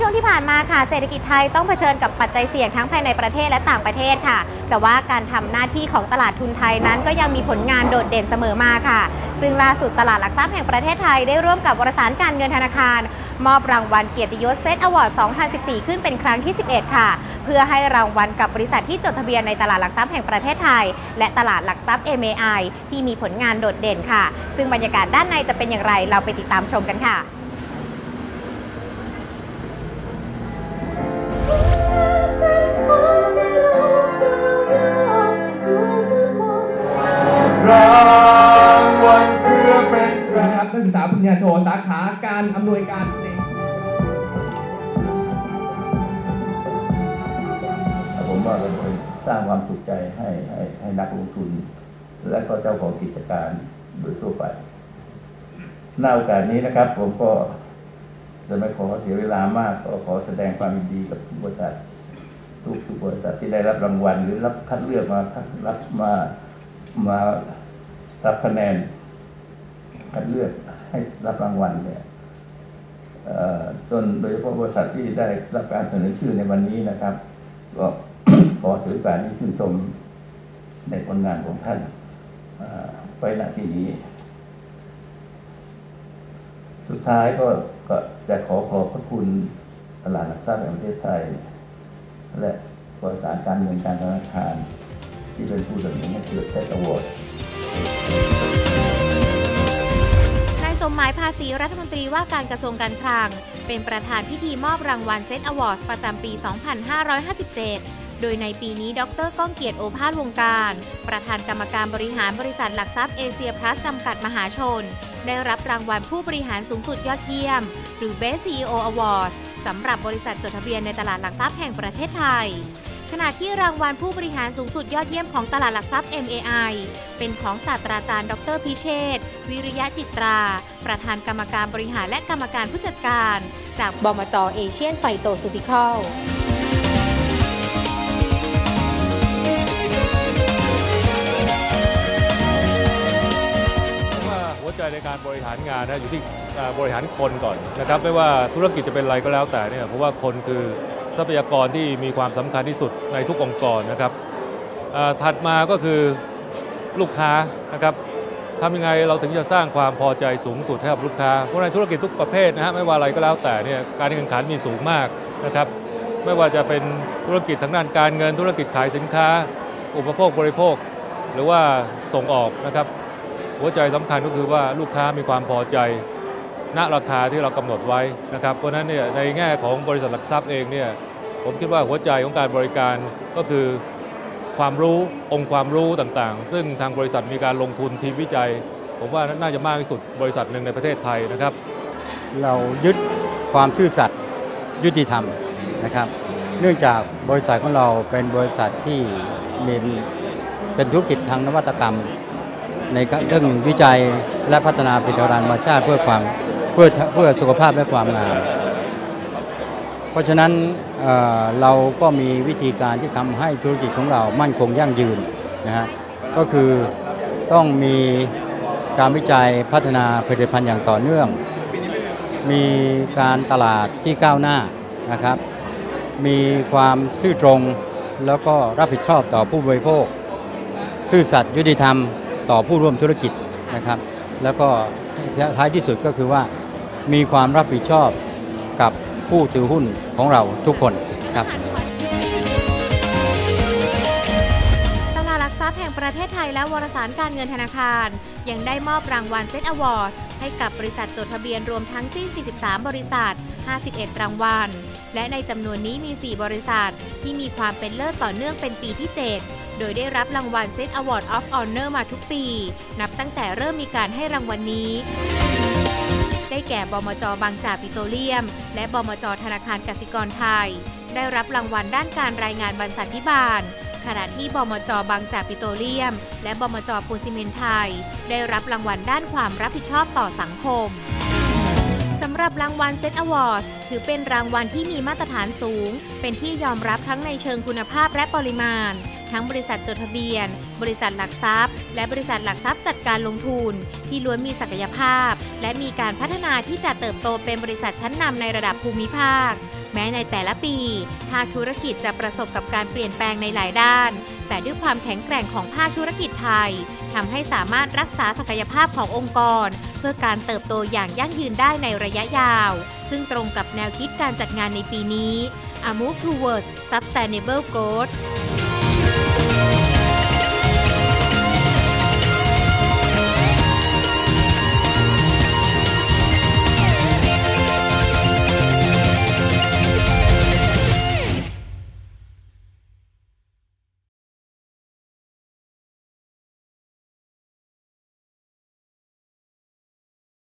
ช่วงที่ผ่านมาค่ะ เศรษฐกิจไทยต้องเผชิญกับปัจจัยเสี่ยงทั้งภายในประเทศและต่างประเทศค่ะ แต่ว่าการทำหน้าที่ของตลาดทุนไทยนั้นก็ยังมีผลงานโดดเด่นเสมอมาค่ะ ซึ่งล่าสุดตลาดหลักทรัพย์แห่งประเทศไทยได้ร่วมกับวารสารการเงินธนาคาร มอบรางวัลเกียรติยศเซตอวอร์ด 2014 ขึ้นเป็นครั้งที่ 11 ค่ะ เพื่อให้รางวัลกับบริษัทที่จดทะเบียนในตลาดหลักทรัพย์แห่งประเทศไทย และตลาดหลักทรัพย์ MAI ที่มีผลงานโดดเด่นค่ะ ซึ่งบรรยากาศด้านในจะเป็นอย่างไรเราไปติดตามชมกันค่ะ ญาโทสาขาการอำนวยการผมว่าเราเป็นสร้างความสุขใจให้ให้ให้นักลงทุน และก็เจ้าของกิจการโดยทั่วไปหน้าโอกาสนี้นะครับ ผมก็จะไม่ขอเสียเวลามากก็ขอแสดงความยินดีกับบริษัททุกทุกบริษัทที่ได้รับรางวัล หรือรับคัดเลือกมารับมามารับคะแนนคัดเลือก ให้รับรางวัลเนี่ยจนโดยเฉพาะบริษัทที่ได้รับการเสนอชื่อในวันนี้นะครับ ก็ขอถือกาสนี้ชื่นชมในผลงานของท่านไว้ณที่นี้ สุดท้ายก็ก็จะขอขอบพระคุณตลาดหลักทรัพย์แห่งประเทศไทย และบริษัทการเงินการธนาคาร ที่เป็นผู้ดำเนินให้เกิดแตอวอร์ด มหมายภาษีรัฐมนตรีว่าการกระทรวงการคลัง เป็นประธานพิธีมอบรางวัลเซตอวอร์ดประจำปี 2557 โดยในปีนี้ ดรก้องเกียรติโอภาสวงการ ประธานกรรมการบริหารบริษัทหลักทรัพย์เอเชียพลัสจำกัดมหาชน ได้รับรางวัลผู้บริหารสูงสุดยอดเยี่ยม หรือ Best CEO Award สำหรับบริษัทจดทะเบียนในตลาดหลักทรัพย์แห่งประเทศไทย ขณะที่รางวัลผู้บริหารสูงสุดยอดเยี่ยมของตลาดหลักทรัพย์ MAI เป็นของศาสตราจารย์ ดรพิเชษฐ์วิริยะจิตรา ประธานกรรมการบริหารและกรรมการผู้จัดการ จากบมจเอเชียนไฟโตซูติคอลผมว่าหัวใจในการบริหารงานนะอยู่ที่บริหารคนก่อนนะครับไม่ว่าธุรกิจจะเป็นอะไรก็แล้วแต่เนี่ยเพราะว่าคนคือ ทรัพยากรที่มีความสำคัญที่สุดในทุกองค์กรนะครับถัดมาก็คือลูกค้านะครับทำยังไงเราถึงจะสร้างความพอใจสูงสุดให้กับลูกค้าเพราะในธุรกิจทุกประเภทนะฮะไม่ว่าอะไรก็แล้วแต่เนี่ยการแข่งขันมีสูงมากนะครับไม่ว่าจะเป็นธุรกิจทางด้านการเงินธุรกิจขายสินค้า อุปโภคบริโภค หรือว่าส่งออกนะครับหัวใจสำคัญก็คือว่าลูกค้ามีความพอใจ ณราคาที่เรากำหนดไว้นะครับ เพราะฉะนั้นเนี่ยในแง่ของบริษัทหลักทรัพย์เองเนี่ยผมคิดว่าหัวใจของการบริการก็คือความรู้องค์ความรู้ต่างๆ ซึ่งทางบริษัทมีการลงทุนทีมวิจัย ผมว่าน่าจะมากที่สุดบริษัทหนึ่งในประเทศไทยนะครับ เรายึดความซื่อสัตย์ยุติธรรมนะครับ เนื่องจากบริษัทของเราเป็นบริษัทที่มีเป็นธุรกิจทางนวัตกรรม ในเรื่องวิจัยและพัฒนาผลิตภัณฑ์ธรรมชาติเพื่อความ เพื่อเพื่อสุขภาพและความงาม เพราะฉะนั้นเเราก็มีวิธีการที่ทำให้ธุรกิจของเรามั่นคงยั่งยืนนะฮะก็คือต้องมีการวิจัยพัฒนาผลิตภัณฑ์อย่างต่อเนื่อง มีการตลาดที่ก้าวหน้านะครับ มีความซื่อตรงแล้วก็รับผิดชอบต่อผู้บริโภค ซื่อสัตย์ยุติธรรมต่อผู้ร่วมธุรกิจนะครับ แล้วก็ท้ายที่สุดก็คือว่า มีความรับผิดชอบกับผู้ถือหุ้นของเราทุกคนครับตลาดหลักทรัพย์แห่งประเทศไทยและวารสารการเงินธนาคาร ยังได้มอบรางวัลเซตอวอร์ดให้กับบริษัทจดทะเบียนรวมทั้งสิ้น 43 บริษัท 51 รางวัล และในจำนวนนี้มี 4 บริษัท ที่มีความเป็นเลิศต่อเนื่องเป็นปีที่ 7 โดยได้รับรางวัลเซตอวอร์ดออฟออเนอร์มาทุกปี นับตั้งแต่เริ่มมีการให้รางวัลนี้ ได้แก่บมจบางจากปิโตรเลียม และบมจธนาคารกสิกรไทย ได้รับรางวัลด้านการรายงานบรรษัทพิบาลขณะที่บมจบางจากปิโตรเลียม และบมจปูนซีเมนต์ไทย ได้รับรางวัลด้านความรับผิดชอบต่อสังคมสำหรับรางวัลเซตอวอร์ดถือเป็นรางวัลที่มีมาตรฐานสูง เป็นที่ยอมรับทั้งในเชิงคุณภาพและปริมาณ ทั้งบริษัทจดทะเบียน บริษัทหลักทรัพย์ และบริษัทหลักทรัพย์จัดการลงทุน ที่ล้วนมีศักยภาพ และมีการพัฒนาที่จะเติบโตเป็นบริษัทชั้นนำในระดับภูมิภาค แม้ในแต่ละปี ภาคธุรกิจจะประสบกับการเปลี่ยนแปลงในหลายด้าน แต่ด้วยความแข็งแกร่งของภาคธุรกิจไทยทำให้สามารถรักษาศักยภาพขององค์กร เพื่อการเติบโตอย่างยั่งยืนได้ในระยะยาว ซึ่งตรงกับแนวคิดการจัดงานในปีนี้ A Move Towards Sustainable Growth Thank you.